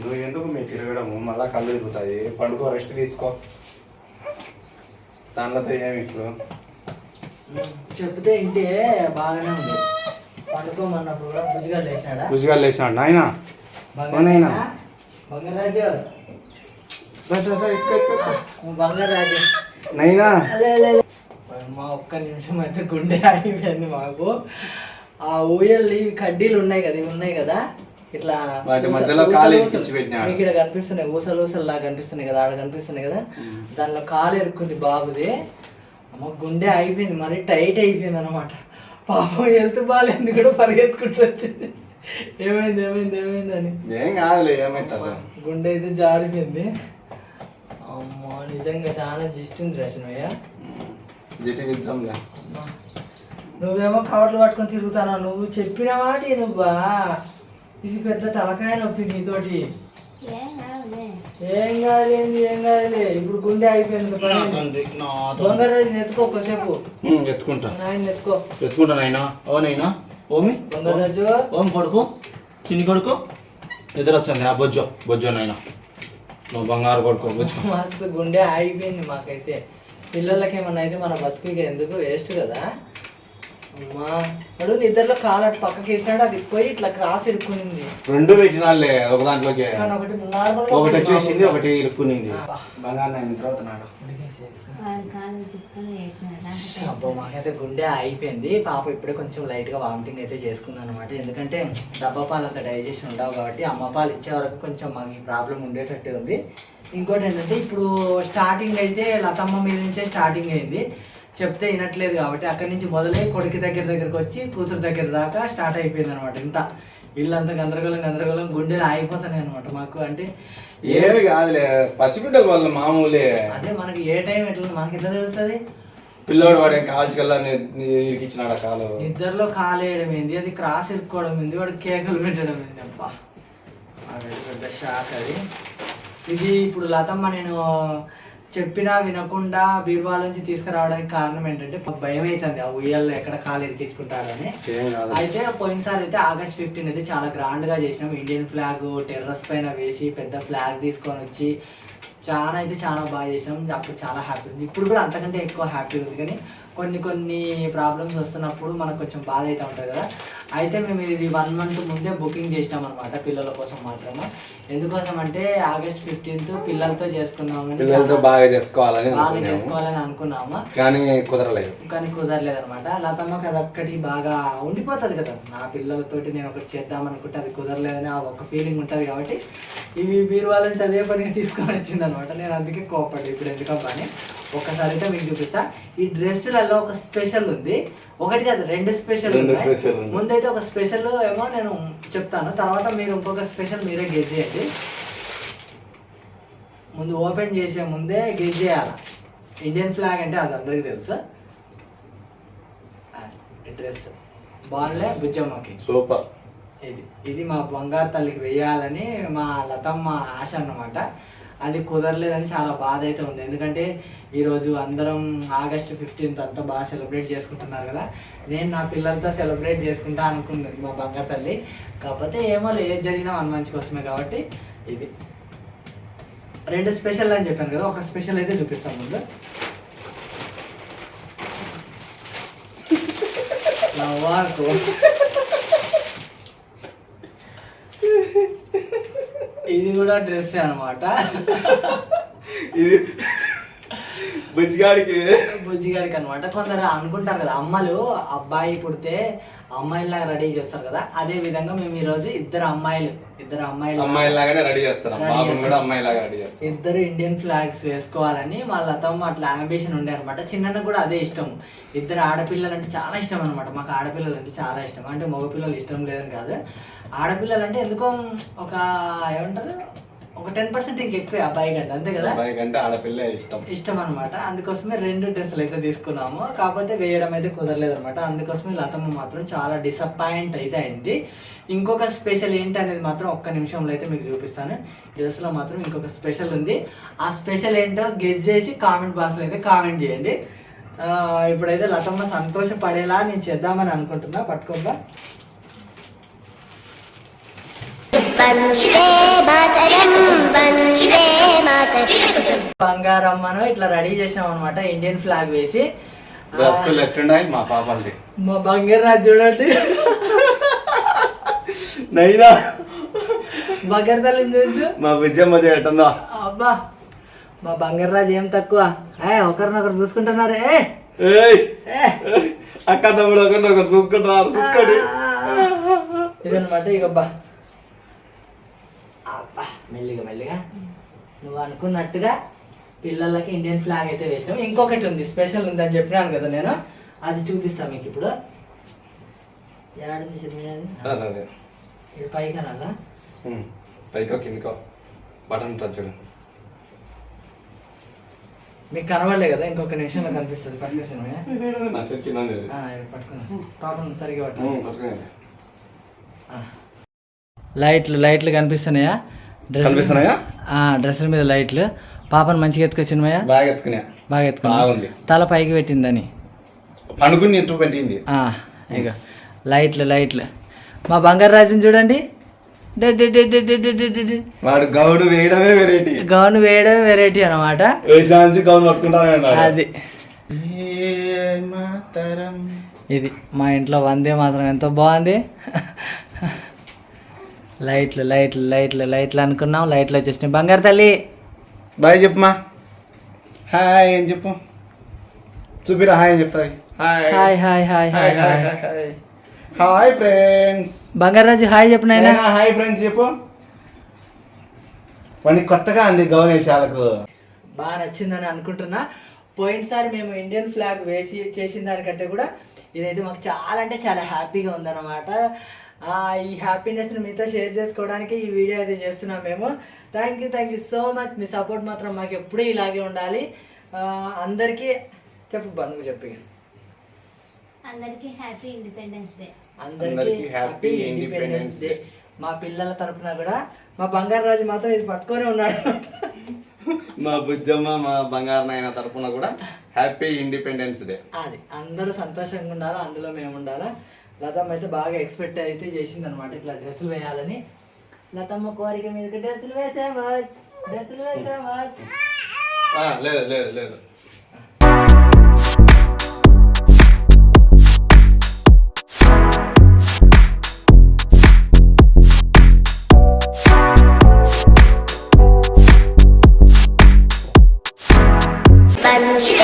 నువ్వు ఎందుకు మీ తిరగడము మళ్ళా కళ్ళు తిరుగుతాయి. పండుకో రెస్ట్ తీసుకో. దానిలో ఏమి ఇప్పుడు? చెప్తే ఇంటే బాగానే ఉంది. పడుకోమన్నప్పుడు కూడా బుజ్జిగా లేచినాడా? రుచిగా లేచినాడు. నాయన? అవునైనా? బంగారాజు? బంగారాజు. నైనా మా ఒక్క నిమిషం అయితే గుండె ఆగిపోయింది మాకు. ఆ ఊయల్ని కడ్డీలు ఉన్నాయి కదా ఇవి ఉన్నాయి కదా. ఇట్లా వాటి. మీకు ఇక్కడ కనిపిస్తున్నాయి ఊసలు ఊసలు లాగా కనిపిస్తున్నాయి కదా ఆడ కనిపిస్తున్నాయి కదా. దానిలో కాలు ఎరుక్కుంది బాబుది. అమ్మ గుండె అయిపోయింది మరి టైట్ అయిపోయింది అనమాట పాపం హెల్త్ బాగాలేదు కూడా పరిగెత్తుకుంటూ వచ్చింది. ఏమైంది ఏమైంది ఏమైంది అని. ఏం కాదులే ఏమవుతుందో గుండె అయితే జారిపోయింది. అమ్మా నిజంగా చాలా జిస్టింది రచనయ్య నువ్వేమో కవర్లు పట్టుకొని తిరుగుతానా నువ్వు చెప్పిన మాట నువ్వా? ఇది పెద్ద తలకాయ నొప్పి నీతోటి. ఏం కాదులేంది ఏం కాదులే ఇప్పుడు గుండె అయిపోయింది రోజు ఎత్తుకో ఒకసేపు. ఉమ్, ఎత్తుకుంటా. నాయన ఎత్తుకో ఎత్తుకుంటా నాయనా? ఓ నైనా ఓమి. రోజు. ఓం కొడుకు. చిన్ని కొడుకు. ఎదురు వచ్చింది ఆ బొజ్జో బొజ్జో నాయన. నువ్వు బంగారు కొడుకు బొజ్జో. మస్తు గుండె ఆగిపోయింది మాకైతే. పిల్లలకి ఏమన్నా అయితే మన బతుకు ఎందుకు? వేస్ట్ కదా. అమ్మా. వాడు నిద్రలో కాలు అటు పక్కకి వేసాడు అది పోయి ఇట్లా క్రాస్ ఇరుక్కునింది. రెండు పెట్టినాలే ఒక దాంట్లోకి. కానీ ఒకటి నార్మల్ ఒకటి వచ్చేసింది ఒకటి ఇరుక్కునింది. బంగారు నాయన తర్వాత నాడు. అబ్బో మాకైతే గుండె అయిపోయింది పాప ఇప్పుడే కొంచెం లైట్గా వామిటింగ్ అయితే చేసుకుంది అనమాట ఎందుకంటే డబ్బా పాలు అంత డైజెషన్ ఉండవు కాబట్టి అమ్మ పాలు ఇచ్చే వరకు కొంచెం మాకు ఈ ప్రాబ్లం ఉండేటట్టు ఉంది. ఇంకోటి ఏంటంటే ఇప్పుడు స్టార్టింగ్ అయితే లతమ్మ మీద నుంచే స్టార్టింగ్ అయింది. చెప్తే వినట్లేదు కాబట్టి అక్కడి నుంచి మొదలై కొడుకు దగ్గర దగ్గరకు వచ్చి కూతురు దగ్గర దాకా స్టార్ట్ అయిపోయింది అనమాట ఇంత. ఇల్లంతా గందరగోళం గందరగోళం గుండెలు ఆగిపోతున్నాయి అనమాట మాకు. అంటే ఏమి కాదులే పసిబిడ్డల వల్ల మామూలే. అదే మనకి ఏ టైం ఎట్లా మనకి ఎట్లా తెలుస్తుంది? పిల్లోడు వాడే కాల్చుకెళ్ళా ఇరికిచ్చినాడు కాలు? నిద్రలో కాలేయడం ఏంది? అది క్రాస్ ఇరుక్కోవడం ఏంది? వాడు కేకలు పెట్టడం ఏంది? అబ్బా. అది పెద్ద షాక్ అది. ఇది ఇప్పుడు లతమ్మ నేను చెప్పినా వినకుండా బీరువా నుంచి తీసుకురావడానికి కారణం ఏంటంటే భయం అవుతుంది. ఆ ఉయ్యాల్లో ఎక్కడ కాలు కాదు. అయితే పోయినసారి అయితే ఆగస్ట్ ఫిఫ్టీన్ అయితే చాలా గ్రాండ్గా చేసినాం. ఇండియన్ ఫ్లాగ్ టెర్రస్ పైన వేసి పెద్ద ఫ్లాగ్ తీసుకొని వచ్చి చాలా అయితే చాలా బాగా చేసినాం. అప్పుడు చాలా హ్యాపీ ఉంది. ఇప్పుడు కూడా అంతకంటే ఎక్కువ హ్యాపీ ఉంది. కానీ కొన్ని కొన్ని ప్రాబ్లమ్స్ వస్తున్నప్పుడు మనకు కొంచెం బాధ అయితే ఉంటుంది కదా. అయితే మేము ఇది వన్ మంత్ ముందే బుకింగ్ చేసినాం అనమాట పిల్లల కోసం మాత్రమే. ఎందుకోసం అంటే ఆగస్ట్ ఫిఫ్టీన్త్ పిల్లలతో చేసుకున్నామని పిల్లలతో బాగా చేసుకోవాలని బాగా చేసుకోవాలని అనుకున్నాము. కానీ కుదరలేదు. కానీ కుదరలేదు అనమాట లతమ్మకి అది ఒక్కటి బాగా ఉండిపోతుంది కదా. నా పిల్లలతోటి నేను ఒకటి చేద్దాం అనుకుంటే అది కుదరలేదని ఆ ఒక ఫీలింగ్ ఉంటుంది కాబట్టి ఇవి బీరువాల నుంచి అదే పనిగా తీసుకొని వచ్చింది అనమాట నేను అందుకే కోపడ్డా ఇప్పుడు ఎందుకబ్బా అని. ఒక్కసారి అయితే మీకు చూపిస్తా. ఈ డ్రెస్సులలో ఒక స్పెషల్ ఉంది. ఒకటి కాదు రెండు స్పెషల్ రెండు ముందైతే ఒక స్పెషల్ ఏమో నేను చెప్తాను. తర్వాత మీరు ఇంకొక స్పెషల్ మీరే గెస్ చేయండి. ముందు ఓపెన్ చేసే ముందే గెస్ చేయాలి? ఇండియన్ ఫ్లాగ్ అంటే అది అందరికీ తెలుసు. డ్రెస్ బాగుండే బుజ్జమ్మకి. సూపర్ ఇది ఇది మా బంగారు తల్లికి వేయాలని మా లతమ్మ ఆశ అన్నమాట. అది కుదరలేదని చాలా బాధ అయితే ఉంది. ఎందుకంటే ఈరోజు అందరం ఆగస్ట్ ఫిఫ్టీన్త్ అంతా బాగా సెలబ్రేట్ చేసుకుంటున్నారు కదా. నేను నా పిల్లలతో సెలబ్రేట్ చేసుకుంటా అనుకున్నది మా బంగారు తల్లి. కాకపోతే ఏమో ఏది జరిగినా మన మంచి కోసమే కాబట్టి ఇది. రెండు స్పెషల్ అని చెప్పాను కదా ఒక స్పెషల్ అయితే చూపిస్తాం ముందు. నవ్వాకు ఇది కూడా డ్రెస్ అన్నమాట. ఇది బుజ్జిగాడికి. బుజ్జిగాడికి అనమాట కొందరు అనుకుంటారు కదా అమ్మలు అబ్బాయి పుడితే అమ్మాయిలాగా రెడీ చేస్తారు కదా అదే విధంగా మేము ఈరోజు ఇద్దరు అమ్మాయిలు ఇద్దరు అమ్మాయిలు అమ్మాయి లాగానే రెడీ చేస్తాం. కూడా రెడీ ఇద్దరు ఇండియన్ ఫ్లాగ్స్ వేసుకోవాలని మా లతమ్మ అట్లా అంబిషన్ ఉండే అనమాట చిన్న కూడా అదే ఇష్టం. ఇద్దరు ఆడపిల్లలు అంటే చాలా ఇష్టం అనమాట మాకు ఆడపిల్లలు అంటే చాలా ఇష్టం. అంటే మగపిల్లలు ఇష్టం లేదని కాదు. ఆడపిల్లలు అంటే ఎందుకో ఒక ఏమంటారు? ఒక టెన్ పర్సెంట్ ఇంకెక్కువ అబ్బాయి కంటే అంతే కదా? అబ్బాయి కంటే ఆడపిల్ల ఇష్టం. ఇష్టం అనమాట అందుకోసమే రెండు డ్రెస్సులు అయితే తీసుకున్నాము. కాకపోతే వేయడం అయితే కుదరలేదు అనమాట అందుకోసమే లతమ్మ మాత్రం చాలా డిసప్పాయింట్ అయితే అయింది. ఇంకొక స్పెషల్ ఏంటి అనేది మాత్రం ఒక్క నిమిషంలో అయితే మీకు చూపిస్తాను. డ్రెస్లో మాత్రం ఇంకొక స్పెషల్ ఉంది. ఆ స్పెషల్ ఏంటో గెస్ చేసి కామెంట్ బాక్స్లో అయితే కామెంట్ చేయండి. ఇప్పుడైతే లతమ్మ సంతోషపడేలా నేను చేద్దామని అనుకుంటున్నా. పట్టుకోబ్బా. బంగారమ్మను ఇట్లా రెడీ చేసాం అనమాట ఇండియన్ ఫ్లాగ్ వేసి. మా పాపల్ది. మా బంగారాజు చూడండి. నైనా? బంగారు తల్లి చూసు మా విజయమ్మ చేయటందా? అబ్బా మా బంగారాజు ఏం తక్కువ. ఏ ఒకరినొకరు చూసుకుంటున్నారు ఏ. అక్క తమ్ముడు ఒకరిని ఒకరు చూసుకుంటున్నారు చూసుకోండి. ఇదనమాట ఇక మెల్లిగా మెల్లిగా. నువ్వు అనుకున్నట్టుగా పిల్లలకి ఇండియన్ ఫ్లాగ్ అయితే వేసినాం. ఇంకొకటి ఉంది స్పెషల్ ఉంది అని చెప్పినాను కదా నేను. అది చూపిస్తాను మీకు ఇప్పుడు. ఏడాది ఇది పైగా. పైకో కిందికో. బటన్ టచ్ చూడు. మీకు కనబడలే కదా ఇంకొక నిమిషంలో కనిపిస్తుంది. పట్టుకొచ్చిన నా చేతి కింద ఉంది. పట్టుకున్నా పాపం సరిగా పట్టు ఉమ్, పట్టుకోండి. లైట్లు లైట్లు కనిపిస్తున్నాయా? డ్రెస్సుల మీద లైట్లు. పాపను మంచిగా ఎత్తుకొచ్చినమయ్యా బాగా ఎత్తుకున్నా బాగా ఎత్తుకున్నా తల పైకి పెట్టిందని. పండుకుని ఎత్తు పెట్టింది? ఇక లైట్లు లైట్లు. మా బంగారు రాజుని చూడండి. వాడు గౌడు వేయడమే వెరైటీ గౌన్ వేయడమే వెరైటీ అనమాట గౌన్ అది. ఇది మా ఇంట్లో వందే మాత్రం. ఎంతో బాగుంది? లైట్లు లైట్లు లైట్లు లైట్లు అనుకున్నాం. లైట్లు వచ్చేసినాయి. బంగారు తల్లి! బాయ్ చెప్పమా హాయ్ అని చెప్పు? చూపిరా హాయ్ అని చెప్తాది hi. Hi hi hi hi hi hi. Hi friends. బంగారు రాజు హాయ్ చెప్పు నాయనా. హాయ్ ఫ్రెండ్స్ చెప్పు. వాడికి కొత్తగా అంది గౌన్ వాళ్ళకు బాగా నచ్చిందని అనుకుంటున్నా. పోయినసారి మేము ఇండియన్ ఫ్లాగ్ వేసి చేసిన దానికంటే కూడా ఇదైతే మాకు చాలా అంటే చాలా హ్యాపీగా ఉందన్నమాట. ఈ హ్యాపీనెస్ని మీతో షేర్ చేసుకోవడానికి ఈ వీడియో అయితే చేస్తున్నాం మేము. Thank you thank you so much me support మాత్రం మాకు ఎప్పుడూ ఇలాగే ఉండాలి. అందరికీ చెప్పు బనుకు చెప్పి అందరికీ హ్యాపీ ఇండిపెండెన్స్ డే అందరికీ హ్యాపీ ఇండిపెండెన్స్ డే మా పిల్లల తరపున కూడా మా బంగారు రాజు మాత్రం ఇది పట్టుకొని ఉన్నాడు. మా బుజ్జమ్మ మా బంగారు నాయన తరపున కూడా హ్యాపీ ఇండిపెండెన్స్ డే అది అందరూ సంతోషంగా ఉండాలా? అందులో మేము ఉండాలా? లతమ్మ అయితే బాగా ఎక్స్పెక్ట్ అయితే చేసింది అనమాట ఇట్లా డ్రెస్సులు వేయాలని. లతమ్మ కోరిక మీద డ్రెస్సులు వేసామా డ్రెస్సులు వేసామా లేదు లేదు లేదు. Yeah.